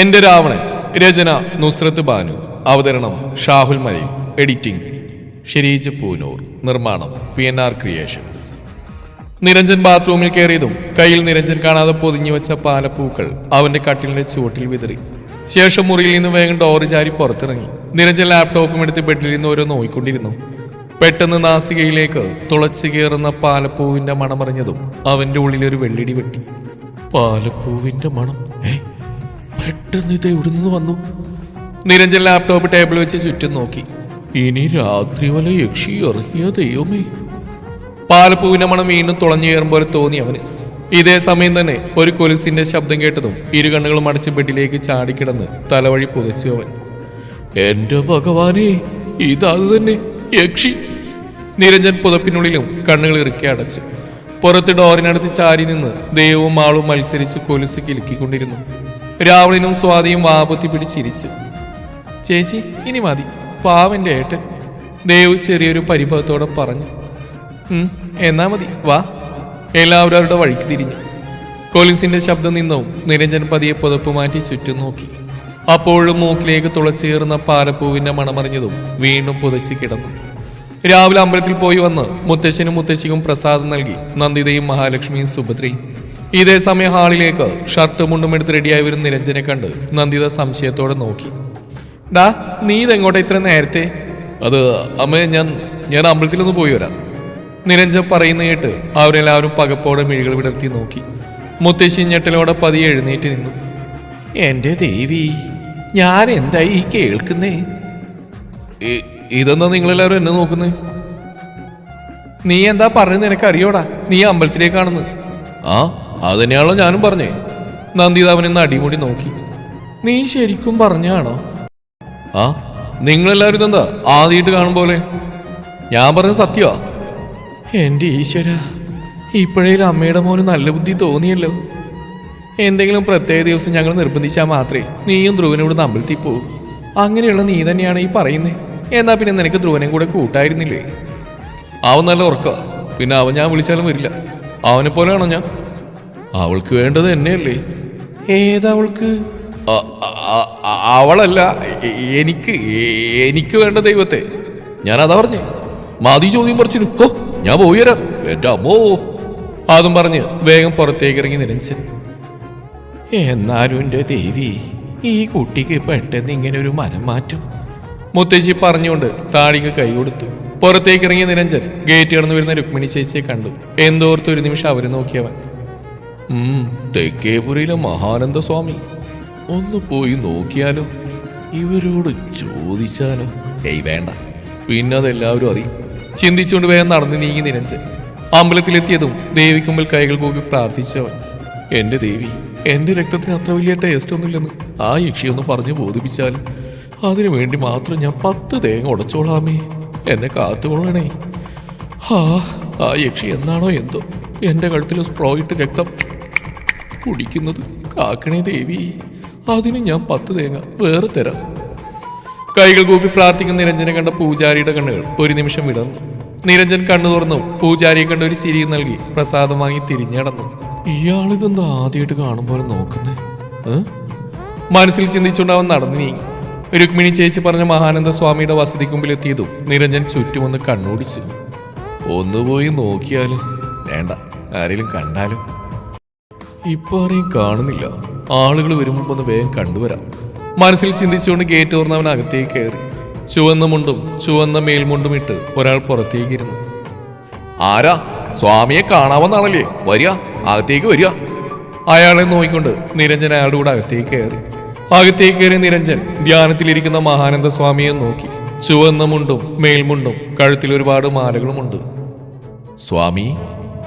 എന്റെ രാവണൻ രചന നുസ്രത്ത് ബാനു. അവതരണം ഷാഹുൽ മലയിൽ എഡിറ്റിംഗ് ഷിരീജ് പൂനൂർ. നിർമ്മാണം P N R creations. Niranjan ബാത്റൂമിൽ കയറിയതും കയ്യിൽ നിരഞ്ജൻ കാണാതെ പൊതിഞ്ഞു വെച്ച പാലപ്പൂക്കൾ അവന്റെ കട്ടിലിന്റെ ചുവട്ടിൽ വിതറി. ശേഷം മുറിയിൽ നിന്ന് വേഗം ഡോറ് ചാരി പുറത്തിറങ്ങി. നിരഞ്ജൻ ലാപ്ടോപ്പും എടുത്ത് ബെഡിലിരുന്ന് ഓരോ നോയിക്കൊണ്ടിരുന്നു. പെട്ടെന്ന് നാസികയിലേക്ക് തുളച്ചു കയറുന്ന പാലപ്പൂവിന്റെ മണമറിഞ്ഞതും അവന്റെ ഉള്ളിൽ ഒരു വെള്ളിടി വെട്ടി. പാലപ്പൂവിന്റെ മണം പെട്ടെന്ന് ഇത് എവിടെ നിന്ന് വന്നു? നിരഞ്ജൻ ലാപ്ടോപ്പ് ടേബിൾ വെച്ച് ചുറ്റും നോക്കി. ഇനി രാത്രി വല യക്ഷി ഇറങ്ങിയ ദൈവമേ? പാലപ്പൂവിന്റെ മണം വീണ്ടും തുളഞ്ഞു കയറും പോലെ തോന്നി അവന്. ഇതേ സമയം തന്നെ ഒരു കൊലുസിന്റെ ശബ്ദം കേട്ടതും ഇരുകണ്ണുകളും അടച്ച് ബെഡിലേക്ക് ചാടിക്കിടന്ന് തലവഴി പുതച്ചു അവൻ. എന്റെ ഭഗവാനെ ഇതത് തന്നെ യക്ഷി. നിരഞ്ജൻ പുതപ്പിനുള്ളിലും കണ്ണുകൾ ഇറുക്കി അടച്ചു. പുറത്ത് ഡോറിനടുത്ത് ചാരി നിന്ന് ദൈവവും ആളും മത്സരിച്ച് കൊലുസ് കിലുക്കിക്കൊണ്ടിരുന്നു. രാവണനും സ്വാതിയും വാപത്തി പിടിച്ചിരിച്ചു. ചേച്ചി ഇനി മതി. പാവന്റെ ഏട്ടൻ. ദേവ് ചെറിയൊരു പരിഭവത്തോടെ പറഞ്ഞു. "ഉം, എന്നാ മതി. വാ. എല്ലാവരും അവരുടെ വഴിക്ക് തിരിഞ്ഞു. കൊലിസിന്റെ ശബ്ദം നിന്നും നിരഞ്ജൻ പതിയെ പുതപ്പ് മാറ്റി ചുറ്റും നോക്കി. അപ്പോഴും മൂക്കിലേക്ക് തുളച്ചേറുന്ന പാലപ്പൂവിന്റെ മണമറിഞ്ഞതും വീണ്ടും പുതച്ച് കിടന്നു. രാവിലെ അമ്പലത്തിൽ പോയി വന്ന് മുത്തശ്ശനും മുത്തശ്ശിക്കും പ്രസാദം നൽകി നന്ദിതയും മഹാലക്ഷ്മിയും സുഭദ്രയും ഇതേ സമയം ഹാളിലേക്ക് ഷർട്ട് മുണ്ടും എടുത്ത് റെഡിയായി വരുന്ന നിരഞ്ജനെ കണ്ട് നന്ദിത സംശയത്തോടെ നോക്കി. ഡാ നീ ഇതെങ്ങോട്ടാ ഇത്ര നേരത്തെ? അത് അമ്മ ഞാൻ ഞാൻ അമ്പലത്തിലൊന്ന് പോയി വരാം. നിരഞ്ജൻ പറയുന്ന കേട്ട് അവരെല്ലാവരും പകപ്പോടെ മിഴികൾ വിടർത്തി നോക്കി. മുത്തശ്ശി ഞെട്ടലോടെ പതിയെ എഴുന്നേറ്റ് നിന്നു. എന്റെ ദേവി ഞാൻ എന്തായി ഈ കേൾക്കുന്നേ? ഇതെന്താ നിങ്ങളെല്ലാവരും എന്നെ നോക്കുന്നേ? നീ എന്താ പറഞ്ഞത് നിനക്ക് അറിയോടാ നീ അമ്പലത്തിലേക്കാണെന്ന്. ആ അത് തന്നെയാണല്ലോ ഞാനും പറഞ്ഞേ. നന്ദിത ഇന്ന് അടിമുടി നോക്കി. നീ ശരിക്കും പറഞ്ഞാണോ ആ നിങ്ങളെല്ലാവരും ഇതെന്താ ആദ്യമായിട്ട് കാണും പോലെ? ഞാൻ പറഞ്ഞ സത്യമാ. എന്റെ ഈശ്വര ഇപ്പോഴേലും അമ്മയുടെ മോന് നല്ല ബുദ്ധി തോന്നിയല്ലോ. എന്തെങ്കിലും പ്രത്യേക ദിവസം ഞങ്ങൾ നിർബന്ധിച്ചാൽ മാത്രമേ നീയും ധ്രുവനോട് അമ്പലത്തിൽ പോകും. അങ്ങനെയുള്ള നീ തന്നെയാണ് ഈ പറയുന്നത് എന്നാ പിന്നെ നിനക്ക് ധ്രുവനും കൂടെ കൂട്ടായിരുന്നില്ലേ? അവൻ നല്ല ഉറക്കുക പിന്നെ അവൻ ഞാൻ വിളിച്ചാലും വരില്ല. അവനെ പോലെയാണോ ഞാൻ? അവൾക്ക് വേണ്ടത് എന്നെയല്ലേ? ഏതവൾക്ക് അവളല്ല എനിക്ക് എനിക്ക് വേണ്ട ദൈവത്തെ. ഞാൻ അതാ പറഞ്ഞേ. മാതി ചോദ്യം പറിച്ചിരുന്നു. ഓ ഞാൻ പോയി വരാം. എന്റെ അമ്മോ. അതും പറഞ്ഞ് വേഗം പുറത്തേക്ക് ഇറങ്ങി നിരഞ്ജൻ എന്നാലും എന്റെ ദേവി ഈ കുട്ടിക്ക് പെട്ടെന്ന് ഇങ്ങനെ ഒരു മനം മാറ്റും. മുത്തശ്ശി പറഞ്ഞുകൊണ്ട് താടിക്ക് കൈ കൊടുത്തു. പുറത്തേക്ക് ഇറങ്ങിയ നിരഞ്ജൻ ഗേറ്റ് കടന്നു വരുന്ന രുക്മിണി ചേച്ചിയെ കണ്ടു. എന്തോർത്ത് ഒരു നിമിഷം അവരെ നോക്കിയവൻ. തെക്കേപുരയിലെ മഹാനന്ദ സ്വാമി ഒന്ന് പോയി നോക്കിയാലോ? ഇവരോട് ചോദിച്ചാലോ? ഏയ് വേണ്ട. പിന്നെ അതെല്ലാവരും അറിയും. ചിന്തിച്ചുകൊണ്ട് വേഗം നടന്നു നീങ്ങി നിരഞ്ച് അമ്പലത്തിലെത്തിയതും ദേവിക്ക് മുമ്പിൽ കൈകൾ കൂപ്പി പ്രാർത്ഥിച്ചവൻ. എന്റെ ദേവി എന്റെ രക്തത്തിന് അത്ര വലിയ ടേസ്റ്റ് ഒന്നുമില്ലെന്ന് ആ യക്ഷി ഒന്ന് പറഞ്ഞു ബോധിപ്പിച്ചാലും അതിനു വേണ്ടി മാത്രം ഞാൻ പത്ത് തേങ്ങ ഉടച്ചോളാമേ. എന്നെ കാത്തുകൊള്ളണേ. ആ യക്ഷി എന്നാണോ എന്തോ? എന്റെ കഴുത്തിൽ സ്ട്രോ ഇട്ട് രക്തം കുടിക്കുന്നത് കാക്കണേ ദേവി അതിന് ഞാൻ പത്ത് തേങ്ങ വേറെ തരാം. കൈകൾ കൂപ്പി പ്രാർത്ഥിക്കുന്ന നിരഞ്ജനെ കണ്ട പൂജാരിയുടെ കണ്ണുകൾ ഒരു നിമിഷം വിടർന്നു. നിരഞ്ജൻ കണ്ണു തുറന്നു പൂജാരിയെ കണ്ട ഒരു ചിരി നൽകി പ്രസാദം വാങ്ങി തിരിഞ്ഞടന്നു. ഇയാളിതെന്താ ആദ്യമായിട്ട് കാണുമ്പോൾ നോക്കുന്നേ? മനസ്സിൽ ചിന്തിച്ചുകൊണ്ട് നടന്നു നീങ്ങി. രുക്മിണി ചേച്ചി പറഞ്ഞ മഹാനന്ദ സ്വാമിയുടെ വസതിക്ക് മുമ്പിലെത്തിയതും നിരഞ്ജൻ ചുറ്റുമൊന്ന് കണ്ണോടിച്ചു. ഒന്ന് പോയി നോക്കിയാലും വേണ്ട ആരെങ്കിലും കണ്ടാലും. ഇപ്പൊ ആരെയും കാണുന്നില്ല. ആളുകൾ വരുമ്പോൾ ഒന്ന് വേഗം കണ്ടുവരാം. മനസ്സിൽ ചിന്തിച്ചുകൊണ്ട് ഗേറ്റ് ഓർന്നവൻ അകത്തേക്ക് കയറി. ചുവന്ന മുണ്ടും ചുവന്ന മേൽമുണ്ടും ഇട്ട് ഒരാൾ പുറത്തേക്ക് ഇരുന്നു. ആരാ? സ്വാമിയെ കാണാമെന്നാണല്ലേ വരിക. അകത്തേക്ക് വരിക. അയാളെ നോക്കിക്കൊണ്ട് നിരഞ്ജൻ അയാളുടെ കൂടെ അകത്തേക്ക് കയറി. അകത്തേക്ക് കയറി നിരഞ്ജൻ ധ്യാനത്തിലിരിക്കുന്ന മഹാനന്ദ സ്വാമിയെ നോക്കി. ചുവന്ന മുണ്ടും മേൽമുണ്ടും കഴുത്തിൽ ഒരുപാട് മാലകളുമുണ്ട്. സ്വാമി?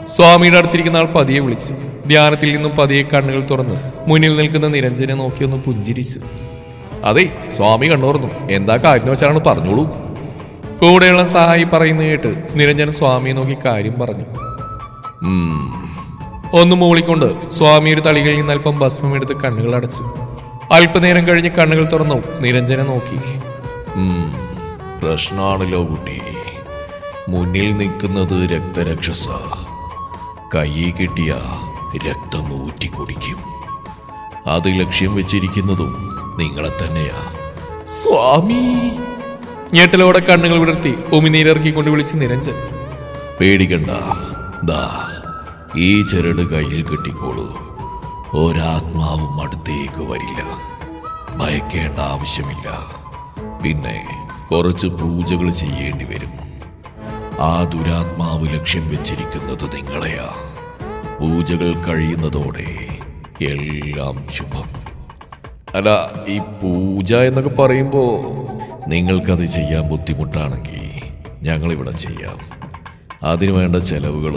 സ്വാമിയുടെ അടുത്തിരിക്കുന്ന ആൾ പതിയെ വിളിച്ചു. ധ്യാനത്തിൽ നിന്നും പതിയെ കണ്ണുകൾ തുറന്ന് മുന്നിൽ നിൽക്കുന്ന നിരഞ്ജനെ നോക്കിയൊന്ന് പുഞ്ചിരിച്ചു. അതെ സ്വാമി കണ്ണോർന്നു എന്താ കാര്യം വെച്ചാണ് പറഞ്ഞോളൂ. കൂടെയുള്ള സഹായി പറയുന്ന കേട്ട് നിരഞ്ജൻ സ്വാമിയെ നോക്കി കാര്യം പറഞ്ഞു. ഒന്ന് മൂളിക്കൊണ്ട് സ്വാമി ഒരു തളികളിൽ നിന്ന് അല്പം ഭസ്മം എടുത്ത് കണ്ണുകൾ അടച്ചു. അല്പനേരം കഴിഞ്ഞ് കണ്ണുകൾ തുറന്നു നിരഞ്ജനെ നോക്കി. പ്രശ്നമാണല്ലോ കുട്ടി. മുന്നിൽ നിൽക്കുന്നത് രക്തരക്ഷസ. കൈ കിട്ടിയ രക്തം ഊറ്റി കുടിക്കും അത് ലക്ഷ്യം വെച്ചിരിക്കുന്നതും നിങ്ങളെ തന്നെയാ. സ്വാമി! ഞെട്ടലോടെ കണ്ണുകൾ വിടർത്തി ഉമിനീരിറക്കിക്കൊണ്ട് വിളിച്ച് നിരഞ്ച്. പേടിക്കണ്ട. ദാ ഈ ചരട് കയ്യിൽ കിട്ടിക്കോളൂ. ഒരാത്മാവും അടുത്തേക്ക് വരില്ല. ഭയക്കേണ്ട ആവശ്യമില്ല. പിന്നെ കുറച്ച് പൂജകൾ ചെയ്യേണ്ടി വരും. ആ ദുരാത്മാവ് ലക്ഷ്യം വെച്ചിരിക്കുന്നത് നിങ്ങളെയാ. പൂജകൾ കഴിയുന്നതോടെ എല്ലാം ശുഭം. അല്ല ഈ പൂജ എന്നൊക്കെ പറയുമ്പോൾ നിങ്ങൾക്കത് ചെയ്യാൻ ബുദ്ധിമുട്ടാണെങ്കിൽ ഞങ്ങളിവിടെ ചെയ്യാം. അതിനു വേണ്ട ചെലവുകൾ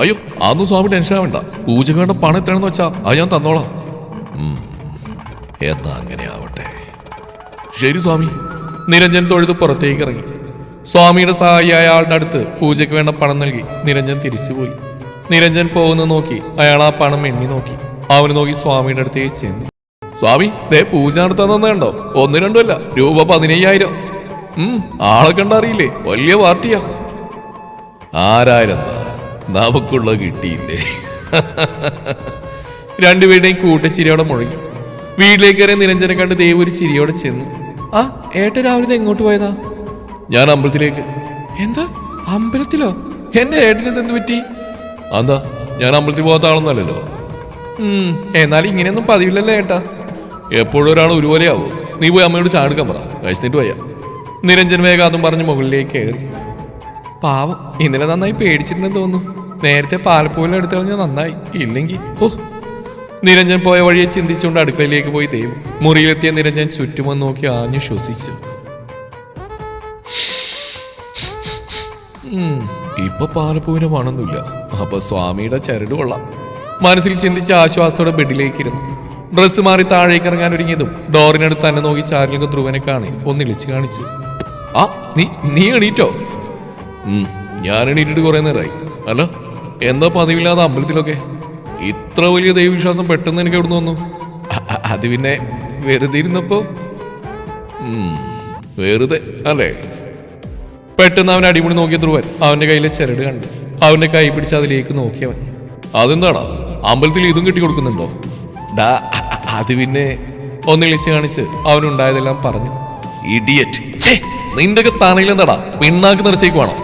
അയ്യോ അതൊന്നും സ്വാമി ടെൻഷൻ ആവണ്ട. പൂജ വേണ്ട പണം എത്രയാണെന്ന് വെച്ചാ അത് ഞാൻ തന്നോളാം. എന്നാ അങ്ങനെ ആവട്ടെ. ശരി സ്വാമി. നിരഞ്ജൻ തൊഴുത് പുറത്തേക്ക് ഇറങ്ങി. സ്വാമിയുടെ സഹായിയായ ആളുടെ അടുത്ത് പൂജയ്ക്ക് വേണ്ട പണം നൽകി നിരഞ്ജൻ തിരിച്ചുപോയി. നിരഞ്ജൻ പോകുന്ന നോക്കി. അയാൾ ആ പണം എണ്ണി നോക്കി. അവന് നോക്കി സ്വാമിയുടെ അടുത്തേക്ക് ചെന്നു. സ്വാമി ദേ പൂജ നടത്താൻ തന്നെയുണ്ടോ ഒന്ന് രണ്ടുമല്ല രൂപ പതിനയ്യായിരം. ഉം ആളെ കണ്ടറിയില്ലേ? വലിയ പാർട്ടിയാ. ആരായിരം നമുക്കുള്ള കിട്ടിയില്ലേ? രണ്ടുപേരുടെയും കൂട്ടച്ചിരിയോടെ മുഴങ്ങി. വീട്ടിലേക്ക് കയറിയ നിരഞ്ജനെ കണ്ട് ദേവ് ഒരു ചിരിയോടെ ചെന്നു. ആ ഏട്ട രാവിലെ എങ്ങോട്ട് പോയതാ? ഞാൻ അമ്പലത്തിലേക്ക്. എന്താ? അമ്പലത്തിലോ? എന്റെ ഏട്ടനെന്ത് പറ്റി? എന്താ ഞാൻ അമ്പലത്തിൽ പോകാത്ത ആളൊന്നല്ലല്ലോ എന്നാലും ഇങ്ങനെയൊന്നും പതിവില്ലല്ലേ ഏട്ടാ. എപ്പോഴും ഒരാൾ ഒരുപോലെയാവോ. നീ പോയി അമ്മയോട് ചാടുക്കാൻ പറ. കഴിച്ചിട്ട് വയ്യ. നിരഞ്ജൻ വേഗാതും അതും പറഞ്ഞ് മുകളിലേക്ക് കയറി. പാവം ഇന്നലെ നന്നായി പേടിച്ചിട്ടുണ്ടെന്ന് തോന്നുന്നു. നേരത്തെ പാലപ്പൂവിൽ എടുത്തു കളഞ്ഞാൽ നന്നായി. ഇല്ലെങ്കിൽ ഓ നിരഞ്ജൻ പോയ വഴിയെ ചിന്തിച്ചുകൊണ്ട് അടുക്കളയിലേക്ക് പോയി ദൈവം. മുറിയിലെത്തിയ നിരഞ്ജൻ ചുറ്റുമെന്ന് നോക്കി ആഞ്ഞു ശ്വസിച്ചു. ഇപ്പൊ പാലപ്പൂവിന് മണൊന്നുമില്ല അപ്പൊ സ്വാമിയുടെ ചരട് കൊള്ളാം. മനസ്സിൽ ചിന്തിച്ച് ആശ്വാസത്തോടെ ബെഡിലേക്ക് ഇരുന്നു ഡ്രസ്സ് മാറി താഴേക്ക് ഇറങ്ങാൻ ഒരുങ്ങിയതും ഡോറിനടുത്ത് തന്നെ നോക്കി ചാരിലൊക്കെ ധ്രുവനെ കാണി ഒന്ന് ഇളിച്ച് കാണിച്ചു. ആ നീ നീ എണീറ്റോ? ഞാൻ എണീറ്റിട്ട് കുറേ നേരമായി അല്ല എന്താ പതിവില്ലാതെ അമ്പലത്തിലൊക്കെ? ഇത്ര വലിയ ദൈവവിശ്വാസം പെട്ടെന്ന് എനിക്ക് എവിടുന്ന് വന്നു? അത് പിന്നെ വെറുതെ ഇരുന്നപ്പോ? വെറുതെ അല്ലേ? പെട്ടെന്ന് അവൻ അടിമുടി നോക്കിയ ധ്രുവൻ അവന്റെ കയ്യിലെ ചരട് കണ്ടു. അവന്റെ കൈ പിടിച്ച് അതിലേക്ക് നോക്കിയവൻ. അതെന്താടാ? അമ്പലത്തിൽ ഇതും കെട്ടി കൊടുക്കുന്നുണ്ടോ? ഡാ അത് പിന്നെ ഒന്നിളിച്ച് കാണിച്ച് അവനുണ്ടായതെല്ലാം പറഞ്ഞു. ഇഡിയറ്റ് നിന്റെ ഒക്കെ തണയിലെന്താടാ പിണ്ണാക്ക് നിറച്ചേക്കുവാണോ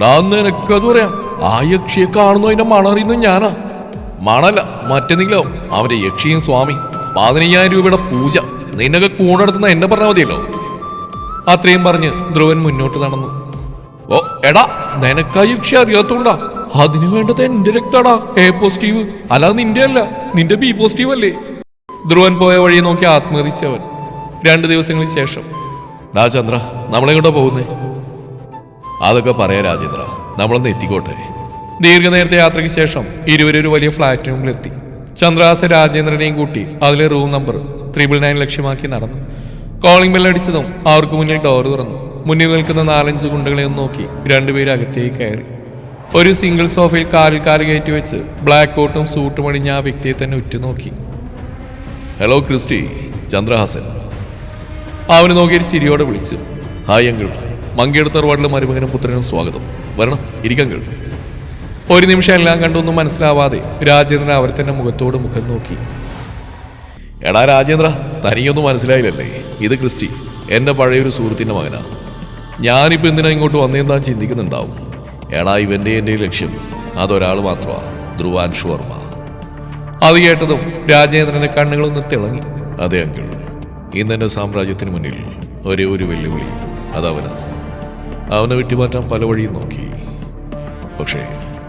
ഡാ നിനക്കത് പറയാം. ആ യക്ഷിയെ കാണുന്നു അതിന്റെ മണറിയുന്നു ഞാനാ. മണല്ല മറ്റെന്തെങ്കിലും? അവന്റെ യക്ഷിയും സ്വാമി. പതിനയ്യായിരം രൂപയുടെ പൂജ. നിന്നൊക്കെ കൂടെടുത്തുന്ന എന്നെ പറഞ്ഞാൽ മതിയല്ലോ. അത്രയും പറഞ്ഞ് ധ്രുവൻ മുന്നോട്ട് നടന്നു. ഓ എടാ നിനക്കായി യക്ഷി അറിയാത്തോണ്ടാ. അതിനു വേണ്ടത് എന്റെ രക്താടാ എ പോസിറ്റീവ് അല്ലാതെ നിന്റെ അല്ല നിന്റെ ബി പോസിറ്റീവ് അല്ലേ? ധ്രുവൻ പോയ വഴി നോക്കി ആത്മഹരിച്ചവൻ രണ്ട് ദിവസങ്ങൾക്ക് ശേഷം. ഡാ ചന്ദ്ര നമ്മളെങ്ങോട്ടാ പോകുന്നേ? അതൊക്കെ പറയാ രാജേന്ദ്ര നമ്മളൊന്ന് എത്തിക്കോട്ടെ. ദീർഘനേരത്തെ യാത്രയ്ക്ക് ശേഷം ഇരുവരും ഒരു വലിയ ഫ്ലാറ്റ് റൂമിലെത്തി. ചന്ദ്രാസ രാജേന്ദ്രനെയും കൂട്ടി അതിലെ റൂം നമ്പർ ത്രിപിൾ നയൻ ലക്ഷ്യമാക്കി നടന്നു. കോളിംഗ് ബെല്ലടിച്ചതും അവർക്ക് മുന്നിൽ ഡോർ തുറന്നു. മുന്നിൽ നിൽക്കുന്ന നാലഞ്ച് ഗുണ്ടകളെ ഒന്ന് നോക്കി രണ്ടുപേരും അകത്തേക്ക് കയറി. ഒരു സിംഗിൾ സോഫയിൽ കാലിൽ കാൽ കയറ്റി വെച്ച് ബ്ലാക്ക് കോട്ടും സൂട്ടും അണിഞ്ഞ ആ വ്യക്തിയെ തന്നെ ഉറ്റുനോക്കി. Hello Christy. ചന്ദ്രഹാസൻ. അവന് നോക്കി ഒരു ചിരിയോടെ വിളിച്ചു. Hi uncle. മങ്കിയെടുത്ത തറവാട്ടിലെ മരുമകനും പുത്രനും സ്വാഗതം. വരണം? ഇരിക്കങ്കിൾ ഒരു നിമിഷം എല്ലാം കണ്ടൊന്നും മനസ്സിലാവാതെ രാജേന്ദ്രൻ അവർ തന്നെ മുഖത്തോട് മുഖം നോക്കി. എടാ രാജേന്ദ്ര തനിയൊന്നും മനസ്സിലായില്ലല്ലേ? ഇത് ക്രിസ്റ്റി എന്റെ പഴയൊരു സുഹൃത്തിന്റെ മകനാ. ഞാനിപ്പോൾ എന്തിനാ ഇങ്ങോട്ട് വന്നേന്ന് ചിന്തിക്കുന്നുണ്ടാവും? എടാ ഇവന്റെ എന്റെ ലക്ഷ്യം. അതൊരാൾ മാത്രമാണ് ധ്രുവാൻ വർമ്മ അത് കേട്ടതും രാജേന്ദ്രന്റെ കണ്ണുകളൊന്ന് തിളങ്ങി. അതെ അങ്കിൾ. ഇന്നെന്റെ സാമ്രാജ്യത്തിന് മുന്നിൽ ഒരേ ഒരു വെല്ലുവിളി. അതവനാ അവനെ. വിട്ടുമാറ്റാൻ പല വഴിയും നോക്കി. പക്ഷേ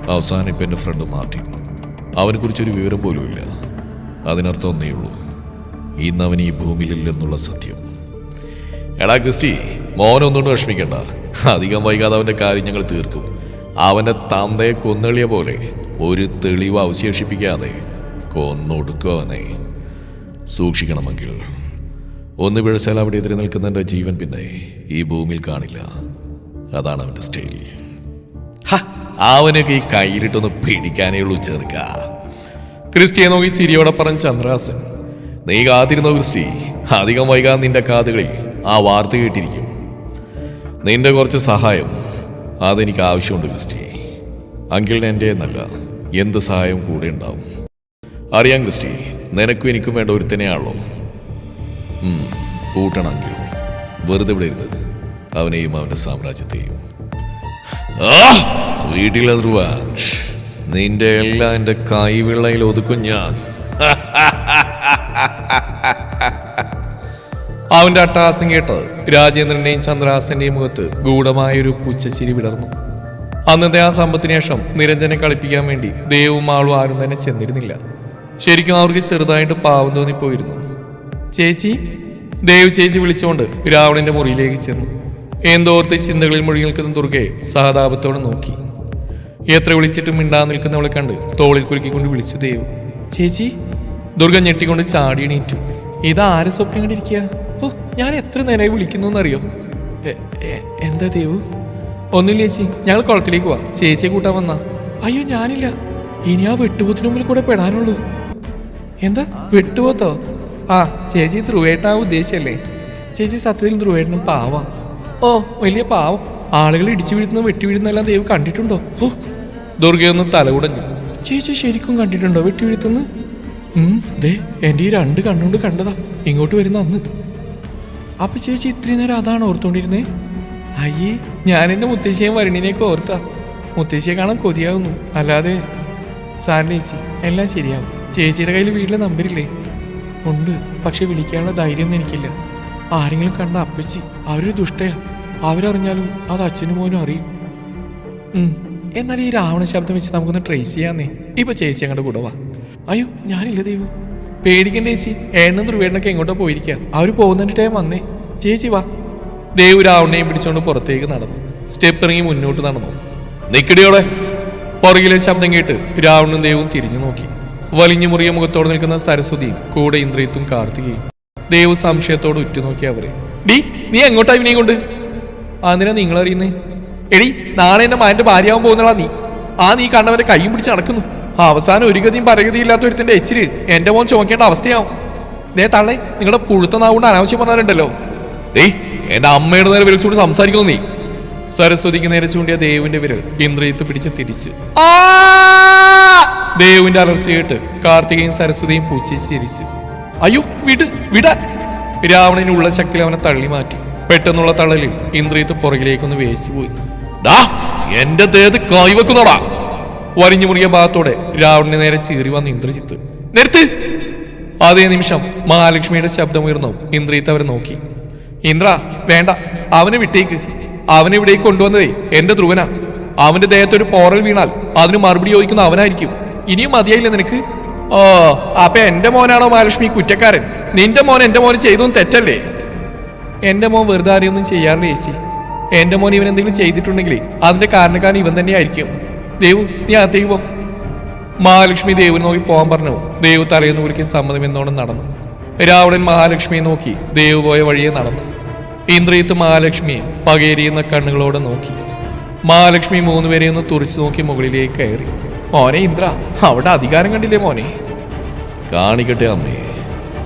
അവസാനം ഇപ്പം എന്റെ ഫ്രണ്ട് മാർട്ടിൻ. അവനെക്കുറിച്ചൊരു വിവരം പോലുമില്ല അതിനർത്ഥം ഒന്നേ ഉള്ളൂ. ഇന്ന് അവൻ ഈ ഭൂമിയിലില്ലെന്നുള്ള സത്യം. എടാ ക്രിസ്റ്റി മോനൊന്നുകൊണ്ട് വിഷമിക്കണ്ട. അധികം വൈകാതെ അവന്റെ കാര്യം ഞങ്ങൾ തീർക്കും. അവന്റെ തന്തയെ കൊന്നെളിയ പോലെ ഒരു തെളിവ് അവശേഷിപ്പിക്കാതെ കൊന്നൊടുക്കും അവനെ. സൂക്ഷിക്കണമെങ്കിൽ ഒന്ന് പിഴച്ചാൽ അവിടെ എതിരെ നിൽക്കുന്നതിന്റെ ജീവൻ പിന്നെ ഈ ഭൂമിയിൽ കാണില്ല. അതാണ് അവന്റെ സ്റ്റൈൽ. അവനൊക്കെ ഈ കയ്യിലിട്ടൊന്ന് പിടിക്കാനേ ഉള്ളൂ ചെറുക്ക. ക്രിസ്റ്റിയെ നോക്കി സിരിയോടെ പറഞ്ഞ ചന്ദ്രാസൻ നീ കാത്തിരുന്നോ ക്രിസ്റ്റി? അധികം വൈകാതെ നിന്റെ കാതുകളിൽ ആ വാർത്ത കേട്ടിരിക്കും. നിന്റെ കുറച്ച് സഹായം അതെനിക്ക് ആവശ്യമുണ്ട് ക്രിസ്റ്റി. അങ്കിളിന് എന്റെ എന്നല്ല എന്ത് സഹായം കൂടെ ഉണ്ടാവും? അറിയാം ക്രിസ്റ്റി. നിനക്കും എനിക്കും വേണ്ട ഒരുത്തനെയാണല്ലോ കൂട്ടണം അങ്കിൾ വെറുതെ വിടരുത്. അവനെയും അവന്റെ സാമ്രാജ്യത്തെയും. വീട്ടിലെ ധ്രുവാൻഷ് നിന്റെ എല്ലാം എന്റെ കൈവിള്ളയിൽ ഒതുക്കും ഞാൻ. അവന്റെ അട്ടഹാസം കേട്ട് രാജേന്ദ്രന്റെയും ചന്ദ്രഹാസന്റെയും മുഖത്ത് ഗൂഢമായൊരു പുച്ഛച്ചിരി വിടർന്നു. അന്നത്തെ ആ സമ്പത്തിന് ശേഷം നിരഞ്ജനെ കളിപ്പിക്കാൻ വേണ്ടി ദേവും ആളും ആരും തന്നെ ചെന്നിരുന്നില്ല. ശരിക്കും അവർക്ക് ചെറുതായിട്ട് പാവം തോന്നിപ്പോയിരുന്നു. ചേച്ചി ദേവ് ചേച്ചി വിളിച്ചുകൊണ്ട് രാവണന്റെ മുറിയിലേക്ക് ചെന്നു. എന്തോർത്ത് ചിന്തകളിൽ മുഴുകി നിൽക്കുന്ന ദുർഗയെ സഹതാപത്തോടെ നോക്കി. എത്ര വിളിച്ചിട്ടും മിണ്ടാ നിൽക്കുന്നവളെ കണ്ട് തോളിൽ കുലുക്കിക്കൊണ്ട് വിളിച്ചു ദേവ്. ചേച്ചി ദുർഗ ഞെട്ടിക്കൊണ്ട് ചാടി എണീറ്റു. ഇതാരെ സ്വപ്നം കണ്ടിരിക്കുക? ഞാൻ എത്ര നേരമായി വിളിക്കുന്നു എന്നറിയോ എന്താ ദേവു? ഒന്നുമില്ല ചേച്ചി ഞങ്ങൾ കുളത്തിലേക്ക് പോവാ. ചേച്ചിയെ കൂട്ടാൻ വന്നാ. അയ്യോ ഞാനില്ല. ഇനി ആ വെട്ടുപോത്തിന് മുമ്പിൽ കൂടെ പെടാനുള്ളൂ. എന്താ? വെട്ടുപോത്തോ? ആ ചേച്ചി ധ്രുവേട്ടാ ഉദ്ദേശല്ലേ ചേച്ചി സത്യത്തിൽ ധ്രുവേട്ടനും പാവാ. ഓ വലിയ പാവം. ആളുകൾ ഇടിച്ചു വീഴുന്ന വെട്ടി വീഴുന്നെല്ലാം ദൈവം കണ്ടിട്ടുണ്ടോ? ഓ ദുർഗയൊന്ന് തലകുടഞ്ഞു. ചേച്ചി ശരിക്കും കണ്ടിട്ടുണ്ടോ വെട്ടി വീഴ്ത്തുന്നു ദേ എന്റെ ഈ രണ്ട് കണ്ണുകൊണ്ട് കണ്ടതാ. ഇങ്ങോട്ട് വരുന്ന അന്ന്. അപ്പൊ ചേച്ചി ഇത്രയും നേരം അതാണ് ഓർത്തോണ്ടിരുന്നേ? അയ്യേ ഞാൻ എന്റെ മുത്തശ്ശിയും വരുണിനെയൊക്കെ ഓർത്താ. മുത്തശ്ശിയെ കാണാൻ കൊതിയാവുന്നു. അല്ലാതെ സാറിന് ചേച്ചി എല്ലാം ശരിയാവും. ചേച്ചിയുടെ കയ്യിൽ വീട്ടിലെ നമ്പരില്ലേ ഉണ്ട്. പക്ഷെ വിളിക്കാനുള്ള ധൈര്യമൊന്നും എനിക്കില്ല. ആരെങ്കിലും കണ്ട അപ്പച്ചി അവരൊരു ദുഷ്ടയാ. അവരറിഞ്ഞാലും അത് അച്ഛനും മോനും അറിയും. എന്നാൽ ഈ രാവണ ശബ്ദം വെച്ച് നമുക്കൊന്ന് ട്രേസ് ചെയ്യാന്നേ. ഇപ്പൊ ചേച്ചി അങ്ങോട്ട് കൂടെ വാ. അയ്യോ ഞാനില്ല ദൈവം. പേടിക്കണ്ട ചേച്ചി ഏണ്ണും ധ്രുവേണ്ണൊക്കെ എങ്ങോട്ടോ പോയിരിക്കാം. അവർ ടൈം വന്നേ. ചേച്ചി വാ. ദേവ് രാവണനെയും പിടിച്ചുകൊണ്ട് പുറത്തേക്ക് നടന്നു. സ്റ്റെപ്പ് ഇറങ്ങി മുന്നോട്ട് നടന്നു. നിക്കടിയോടെ പുറകിലെ ശബ്ദം കേട്ട് രാവണനും ദേവും തിരിഞ്ഞു നോക്കി. വലിഞ്ഞു മുറിയ മുഖത്തോടെ നിൽക്കുന്ന സരസ്വതിയും കൂടെ ഇന്ദ്രിയത്തും കാർത്തികയും ദേവ് സംശയത്തോട് ഉറ്റുനോക്കി അവരെ. ഡി നീ എങ്ങോട്ടാ ഇവനെയും കൊണ്ട്? അതിനാ നിങ്ങൾ അറിയുന്നേ എടി നാളെ എന്റെ മാന്റെ ഭാര്യയാവാൻ പോകുന്നതാ നീ. ആ നീ കണ്ടവന്റെ കൈയും പിടിച്ച് നടക്കുന്നു. അവസാനം ഒരു ഗതിയും പരഗതിയും ഇല്ലാത്ത ഒരുത്തിന്റെ എച്ചിരി എന്റെ മോൻ ചുമക്കേണ്ട അവസ്ഥയാവും. ദേ തള്ളേ നിങ്ങളുടെ പുഴുത്ത നാവുകൊണ്ട് അനാവശ്യം പറഞ്ഞാലുണ്ടല്ലോ ഡേയ് എന്റെ അമ്മയുടെ നേരെ വിളിച്ചുകൊണ്ട് സംസാരിക്കുന്നു നീ. സരസ്വതിക്ക് നേരെ ചൂണ്ടിയ ദേവിന്റെ വിരൽ ഇന്ദ്രിയത്ത് പിടിച്ച് തിരിച്ച്! ദേവിന്റെ അലർച്ച കേട്ട് കാർത്തികയും സരസ്വതിയും പൂച്ചിച്ച് ചിരിച്ചു. അയ്യോ വിട് വിടാൻ. രാവണനുള്ള ശക്തിയിൽ അവനെ തള്ളി മാറ്റി. പെട്ടെന്നുള്ള തള്ളലിൽ ഇന്ദ്രിയത്ത് പുറകിലേക്കൊന്ന് വേശിപ്പോയി ഡാ എന്റെ ദേഹത്ത് കൈവെക്കുന്നോടാ വരിഞ്ഞു മുറിയ ഭാഗത്തോടെ രാവണന് നേരെ ചീറി വന്ന് ഇന്ദ്രജിത്ത്. നിർത്ത്. അതേ നിമിഷം മഹാലക്ഷ്മിയുടെ ശബ്ദമുയർന്നു ഇന്ദ്രിയത്ത് അവരെ നോക്കി. ഇന്ദ്ര വേണ്ട. അവനെ വിട്ടേക്ക്. അവനെ ഇവിടേക്ക് കൊണ്ടുവന്നതേ എന്റെ ധ്രുവന. അവന്റെ ദേഹത്തൊരു പോറൽ വീണാൽ അതിന് മറുപടി ചോദിക്കുന്ന അവനായിരിക്കും. ഇനിയും മതിയായില്ല നിനക്ക്? ഓ അപ്പൊ എന്റെ മോനാണോ മഹാലക്ഷ്മി കുറ്റക്കാരൻ? നിന്റെ മോൻ എന്റെ മോന് ചെയ്തൊന്നും തെറ്റല്ലേ? എന്റെ മോൻ വെറുതെ ആരെയൊന്നും ചെയ്യാറില്ല ചേച്ചി എന്റെ മോൻ ഇവൻ എന്തെങ്കിലും ചെയ്തിട്ടുണ്ടെങ്കിൽ അതിന്റെ കാരണക്കാരൻ ഇവൻ തന്നെ ആയിരിക്കും. ദേവു നീ അകത്തേക്ക് പോ. മഹാലക്ഷ്മി ദേവിനെ നോക്കി പോകാൻ പറഞ്ഞു. ദേവ് തലയെന്ന് വിളിക്കാൻ സമ്മതം എന്നോണം നടന്നു. രാവണൻ മഹാലക്ഷ്മിയെ നോക്കി ദേവ് പോയ വഴിയെ നടന്നു. ഇന്ദ്രിയത്ത് മഹാലക്ഷ്മിയെ പകേരിയുന്ന കണ്ണുകളോടെ നോക്കി. മഹാലക്ഷ്മി മൂന്നുപേരെ ഒന്ന് തുറച്ചു നോക്കി മുകളിലേക്ക് കയറി. മോനെ ഇന്ദ്ര അവിടെ അധികാരം കണ്ടില്ലേ മോനെ? കാണിക്കട്ടെ അമ്മേ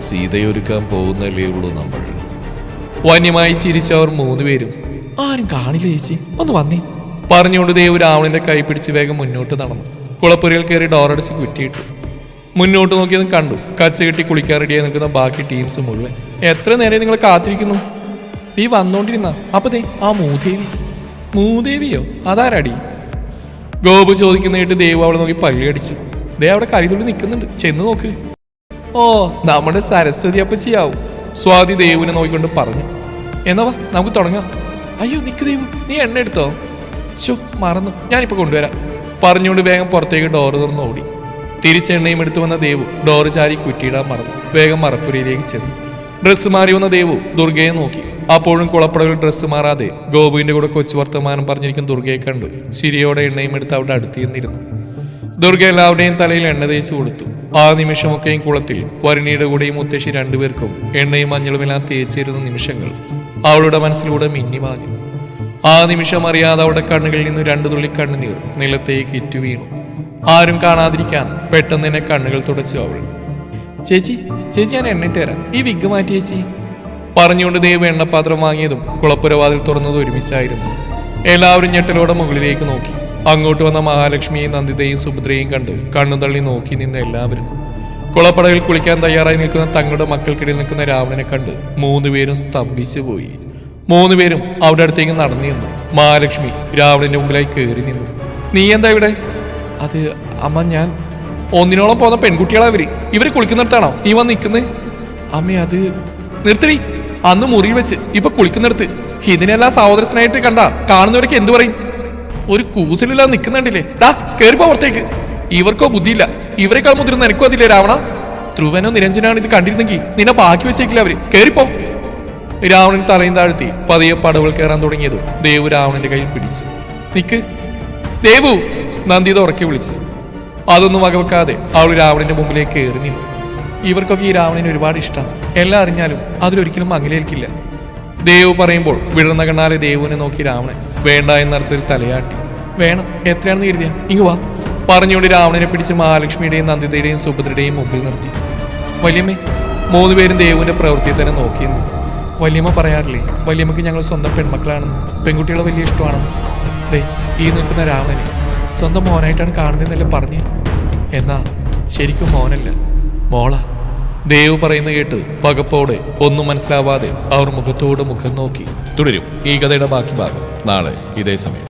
സീതയൊരുക്കാൻ പോകുന്നല്ലേ ഉള്ളൂ നമ്മൾ. വന്യമായി ചിരിച്ചവർ മൂന്നുപേരും ആരും കാണില്ല ചേച്ചി ഒന്ന് വന്നേ. പറഞ്ഞുകൊണ്ട് ദേവ് രാവണന്റെ കൈ പിടിച്ച് വേഗം മുന്നോട്ട് നടന്നു. കുളപ്പുരയിൽ കയറി ഡോറടിച്ച് കുറ്റിയിട്ടു. മുന്നോട്ട് നോക്കിയതും കണ്ടു. കച്ച കെട്ടി കുളിക്കാൻ റെഡിയായി നിൽക്കുന്ന ബാക്കി ടീംസ് മുഴുവൻ. എത്ര നേരം നിങ്ങൾ കാത്തിരിക്കുന്നു? നീ വന്നോണ്ടിരുന്ന അപ്പൊ ദേ ആ മൂദേവി. മൂദേവിയോ? അതാരാടി? ഗോപു ചോദിക്കുന്നതായിട്ട് ദേവ് അവളെ നോക്കി പള്ളി അടിച്ചു ദേ അവിടെ കരിതുള്ളി നിൽക്കുന്നുണ്ട് ചെന്ന് നോക്ക്. ഓ നമ്മുടെ സരസ്വതി അപ്പച്ചിയാവും. സ്വാതി ദേവിനെ നോക്കിക്കൊണ്ട് പറഞ്ഞു. എന്നാ വാ നമുക്ക് തുടങ്ങാം. അയ്യോ നിക്ക് ദേവു നീ എണ്ണ എടുത്തോ? ശോ മറന്നു. ഞാനിപ്പോ കൊണ്ടുവരാം. പറഞ്ഞുകൊണ്ട് വേഗം പുറത്തേക്ക് ഡോറ് തുറന്ന് ഓടി. തിരിച്ചെണ്ണയും എടുത്തു വന്ന ദേവു ഡോറ് ചാരി കുറ്റിയിടാൻ മറന്നു. വേഗം മറപ്പുരയിലേക്ക് ചെന്നു. ഡ്രസ്സ് മാറി വന്ന ദേവു ദുർഗയെ നോക്കി. അപ്പോഴും കുളപ്പടകൾ ഡ്രസ്സ് മാറാതെ ഗോപുവിന്റെ കൂടെ കൊച്ചു വർത്തമാനം പറഞ്ഞിരിക്കുന്ന ദുർഗയെ കണ്ടു. ചിരിയോടെ എണ്ണയും എടുത്ത് അവിടെ അടുത്ത് ദുർഗ എല്ലാവരുടെയും തലയിൽ എണ്ണ തേച്ചു കൊടുത്തു ആ നിമിഷമൊക്കെയും കുളത്തിൽ വരുണിയുടെ കൂടെയും മുത്തശ്ശി രണ്ടുപേർക്കും എണ്ണയും മഞ്ഞളുമെല്ലാം തേച്ചിരുന്ന നിമിഷങ്ങൾ അവളുടെ മനസ്സിലൂടെ മിന്നി മാഞ്ഞു. ആ നിമിഷം അറിയാതെ അവളുടെ കണ്ണുകളിൽ നിന്ന് രണ്ടു തുള്ളി കണ്ണുനീർ നിലത്തേക്ക് ഇറ്റു വീണു. ആരും കാണാതിരിക്കാൻ പെട്ടെന്ന് തന്നെ കണ്ണുകൾ തുടച്ചു അവൾ. ചേച്ചി ചേച്ചി ഞാൻ എണ്ണിട്ട് തരാം ഈ വിഗ് മാറ്റി ചേച്ചി. പറഞ്ഞുകൊണ്ട് ദേവ് എണ്ണപ്പാത്രം വാങ്ങിയതും കുളപ്പുരവാതിൽ തുറന്നതും ഒരുമിച്ചായിരുന്നു. എല്ലാവരും ഞെട്ടലോടെ മുകളിലേക്ക് നോക്കി. അങ്ങോട്ട് വന്ന മഹാലക്ഷ്മിയെയും നന്ദിതയും സുഭദ്രയും കണ്ട് കണ്ണു തള്ളി നോക്കി നിന്ന എല്ലാവരും. കുളപ്പടവിൽ കുളിക്കാൻ തയ്യാറായി നിൽക്കുന്ന തങ്ങളുടെ മക്കൾക്കിടയിൽ നിൽക്കുന്ന രാവണനെ കണ്ട് മൂന്നുപേരും സ്തംഭിച്ചു പോയി. മൂന്നുപേരും അവിടെ അടുത്തേക്ക് നടന്നു നിന്നു. മഹാലക്ഷ്മി രാവണന്റെ മുമ്പിലായി കയറി നിന്നു. നീ എന്താ ഇവിടെ? അത് അമ്മ ഞാൻ. ഒന്നിനോളം പോകുന്ന പെൺകുട്ടികളാ ഇവർ. ഇവർ കുളിക്കുന്നിടത്താണോ? നീ വന്ന് നിൽക്കുന്നത് അമ്മ അത് നിർത്തടി അന്ന് മുറി വെച്ച് ഇപ്പൊ കുളിക്കുന്നിടത്ത്. ഇതിനെല്ലാം സഹോദരസ്ഥനായിട്ട് കണ്ട കാണുന്നവരൊക്കെ എന്തു പറയും? ഒരു കൂസലില്ലാതെ നിൽക്കുന്നുണ്ടില്ലേ ഡാ കയറിപ്പോ പുറത്തേക്ക്. ഇവർക്കോ ബുദ്ധിയില്ല. ഇവരെക്കാൾ മുതിരുന്ന എനിക്കോ അതില്ലേ രാവണ? ധ്രുവനോ നിരഞ്ജനാണ് ഇത് കണ്ടിരുന്നെങ്കിൽ നിന്നെ ബാക്കി വെച്ചേക്കില്ല അവർ. കയറിപ്പോ രാവണൻ തലയും താഴ്ത്തി പതിയെ പടവുകൾ കയറാൻ തുടങ്ങിയതും ദേവു രാവണന്റെ കയ്യിൽ പിടിച്ചു. നിക്ക്. ദേവു നന്ദിത ഉറക്കി വിളിച്ചു. അതൊന്നും വകവെക്കാതെ അവൾ രാവണന്റെ മുമ്പിലേക്ക് കയറി നിന്നു. ഇവർക്കൊക്കെ ഈ രാവണന് ഒരുപാട് ഇഷ്ടം. എല്ലാം അറിഞ്ഞാലും അതിലൊരിക്കലും മങ്ങലേൽക്കില്ല ദേവ് പറയുമ്പോൾ വിടർന്ന കണ്ണാലെ ദേവുവിനെ നോക്കി രാവണൻ വേണ്ട എന്നർത്ഥത്തിൽ തലയാട്ടി. വേണം എത്രയാണെന്ന് കരുതിയ? ഇങ്ങ് വാ. പറഞ്ഞുകൊണ്ട് രാവണനെ പിടിച്ച് മഹാലക്ഷ്മിയുടെയും നന്ദിതയുടെയും സുഭദ്രയുടെയും മുമ്പിൽ നിർത്തി. വലിയമ്മേ മൂന്ന് പേരും ദേവുവിന്റെ പ്രവൃത്തിയെ തന്നെ നോക്കിയെന്ന് വലിയമ്മ പറയാറില്ലേ വലിയമ്മക്ക് ഞങ്ങൾ സ്വന്തം പെൺമക്കളാണെന്ന് പെൺകുട്ടികളെ വലിയ ഇഷ്ടമാണെന്ന്. ദേ ഈ നിൽക്കുന്ന രാവണനെ സ്വന്തം മോനായിട്ടാണ് കാണുന്നതെന്നല്ലേ പറഞ്ഞു? എന്നാ ശരിക്കും മോനല്ല മോളാ. ദേവ് പറയുന്ന കേട്ട് പകപ്പോടെ ഒന്നും മനസ്സിലാവാതെ അവർ മുഖത്തോട് മുഖം നോക്കി. തുടരും ഈ കഥയുടെ ബാക്കി ഭാഗം നാളെ ഇതേ സമയം.